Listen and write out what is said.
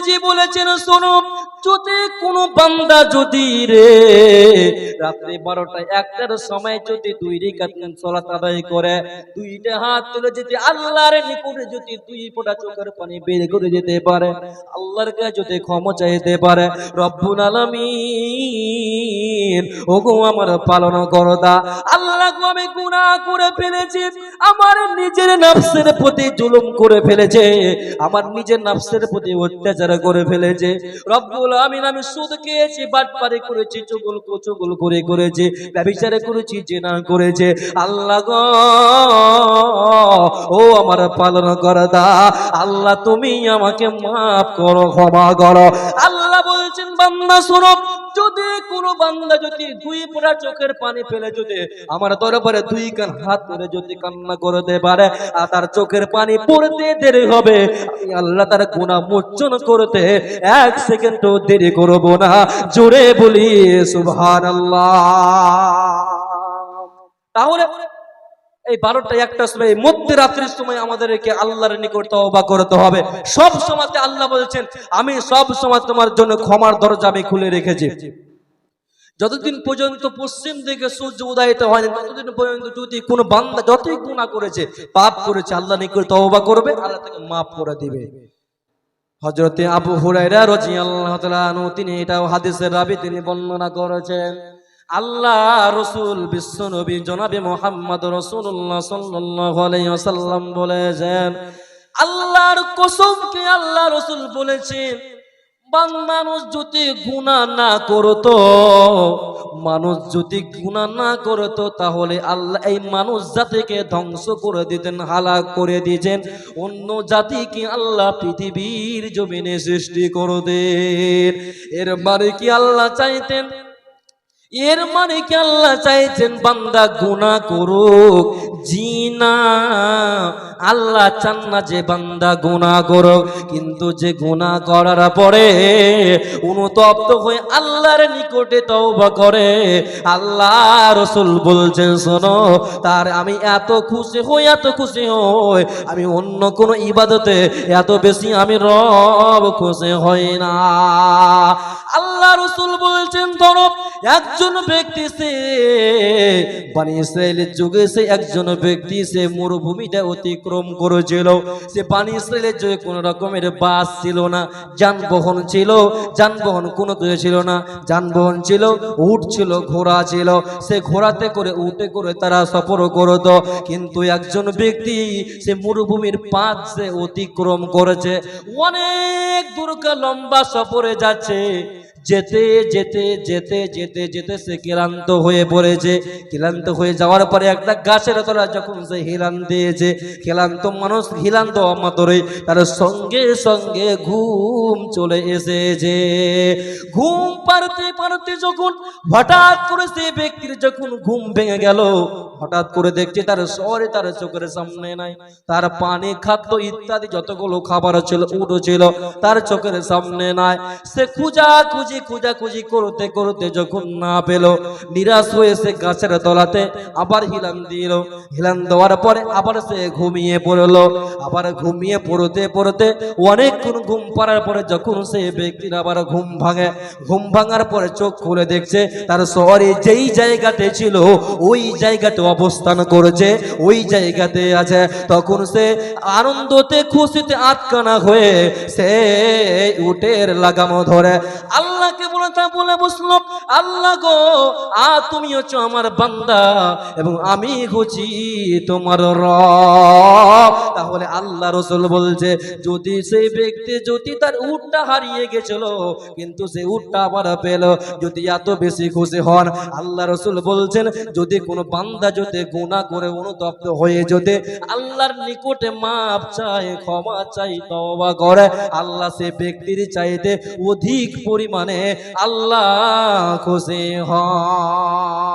নবীজি বলেছেন শোনো। যদি কোনো বান্দা যদি রে, রাত্রি বারোটা একটার সময় যদি দুই রেখাত সলাত আদায় করে, দুইটা হাত তুলে যদি আল্লাহর নিকটে যদি দুই ফোঁটা চোখের পানি বের করে যেতে পারে, আল্লাহর কাছে যদি ক্ষমা চাইতে পারে, রব্বুল আলামিন, ওগো আমার পালন করদা, আল্লাহ আমি গুনাহ করে ফেলেছি, আমার নিজের নফসের প্রতি জুলুম করে ফেলেছে, আমার নিজের নফসের প্রতি অত্যাচার করে ফেলেছে, রব্বুল আমি সুদ খেয়েছি, বাটপারে করেছি, চুগল চুগল করে করেছে ব্যবচারে করেছি, জেনা করেছে। আল্লাহ ও আমার পালন করদা আল্লাহ তুমি আমাকে মাফ করো, ক্ষমা করো। আল্লাহ বলছেন, বান্দা, শোনো যদি কোনো বান্দা যদি দুই পোড়া চোখের পানি ফেলে যদি আমার দরবারে দুই কান হাত ধরে যদি কান্না করতে পারে, আর তার চোখের পানি পড়তে দেরি হবে, আমি আল্লাহ তার গুণা মোচন করতে এক সেকেন্ডও দেরি করব না। জোরে বলি, সুবহানাল্লাহ। তাহলে এই বারোটা একটা সময় মধ্যে রাত্রির সময় আমাদেরকে আল্লাহর নিকট তওবা করতে হবে। সব সময় আল্লাহ বলছেন, আমি সব সময় তোমার জন্য ক্ষমার দরজা আমি খুলে রেখেছি। যতদিন পর্যন্ত পশ্চিম দিকে সূর্য উদয়িত হয়নি, ততদিন পর্যন্ত যদি কোনো বান্দা যতই গুনাহ করেছে, পাপ করেছে, আল্লাহ নিকট তওবা করবে, আল্লাহ তাকে মাফ করে দিবে। হজরতে আবু রাদিয়াল্লাহু তাআলা আনহু, তিনি এটাও হাদিসের রাবি, তিনি বর্ণনা করেছেন আল্লাহ রসুল বিশ্ব নবী জনাবে মোহাম্মদ রসুল্লাহ ওয়াসাল্লাম বলেছেন, আল্লাহর কসমকে আল্লাহ রসুল বলেছেন মানুষ যদি গুণা না করতো, মানুষ যদি গুণা না করতো, তাহলে আল্লাহ এই মানুষ জাতিকে ধ্বংস করে দিতেন, হালাক করে দিতেন, অন্য জাতিকে আল্লাহ পৃথিবীর জমিনে সৃষ্টি করতেন এর মানে কি আল্লাহ চাইতেন? এর মানে কি আল্লাহ চাইছেন, বান্দা গুনাহ করুক জিনা আল্লাহ চান না যে বান্দা গুনাহ করুক, কিন্তু যে গুনাহ করার পরে অনুতপ্ত হয়ে আল্লাহর নিকটে তওবা করে আল্লাহ রসুল বলছেন, শোনো, তার আমি এত খুশি হই, এত খুশি হই, আমি অন্য কোনো ইবাদতে এত বেশি আমি রব খুশি হই না। আল্লাহ রসুল বলছেন, ধরো একজন ব্যক্তি সে বানি ইসরায়েলের যুগে সে একজন ব্যক্তি সে মরুভূমিটা অতিক্রম করেছিল। সে বানি ইসরায়েলের যুগে কোন রকমের বাস ছিল না, যানবাহন ছিল, যানবাহন কোনো কিছু ছিল না। যানবাহন ছিল, উট ছিল, ঘোড়া ছিল। সে ঘোড়াতে করে, উটে করে তারা সফর করত। কিন্তু একজন ব্যক্তি সে মরুভূমির পাঁচ সে অতিক্রম করেছে। অনেক দূরকে লম্বা সফরে যাচ্ছে। যেতে যেতে যেতে যেতে যেতে সে ক্লান্ত হয়ে পড়েছে। ক্লান্ত হয়ে যাওয়ার পরে একটা গাছের তলা যখন সে হিলান দিয়েছে, ক্লান্ত মানুষ হিলান দেওয়া মাত্রই তার সঙ্গে সঙ্গে ঘুম চলে এসেছে। ঘুম পারতে পারতে যখন হঠাৎ করে সে ব্যক্তির যখন ঘুম ভেঙে গেল হঠাৎ করে দেখছে তার শহরে তার চোখের সামনে নাই। তার পানি, খাদ্য ইত্যাদি যতগুলো খাবার ছিল, উঠো ছিল, তার চোখের সামনে নাই। সে খুঁজা খুঁজি খুঁজা খুঁজি করতে করতে যখন না পেল, নিরাশ হয়ে সে গাছের তলাতে আবার হিলান দিল। হিলান দেওয়ার পরে আবার সে ঘুমিয়ে পড়ল। আবার ঘুমিয়ে পড়তে পড়তে অনেকক্ষণ ঘুম পাড়ার পরে যখন সে ব্যক্তির আবার ঘুম ভাঙে, ঘুম ভাঙার পরে চোখ খুলে দেখছে তার শহরে যেই জায়গাতে ছিল, ওই জায়গাতে অবস্থান করেছে, ওই জায়গাতে আছে। তখন সে আনন্দতে খুশিতে আটকানা হয়ে সে উটের লাগামো ধরে। আল্লাহকে বলে, তা বলে বসল আল্লাহ গো, আ, তুমি হচ্ছে আমার বান্দা এবং আমি হচ্ছি তোমার র তাহলে আল্লাহ রসুল বলছে, যদি সেই ব্যক্তি, যদি তার উটটা হারিয়ে গেছিল, কিন্তু সে উটটা আবার পেল। যদি এত বেশি খুশি হন, আল্লাহ রসুল বলছেন, যদি কোনো বান্দা যদি গুণা করে অনুতপ্ত হয়ে যদি আল্লাহর নিকটে মাপ চায়, ক্ষমা চাই তবা করে, আল্লাহ সে ব্যক্তির চাইতে অধিক পরিমাণে আল্লাহ খুশি হন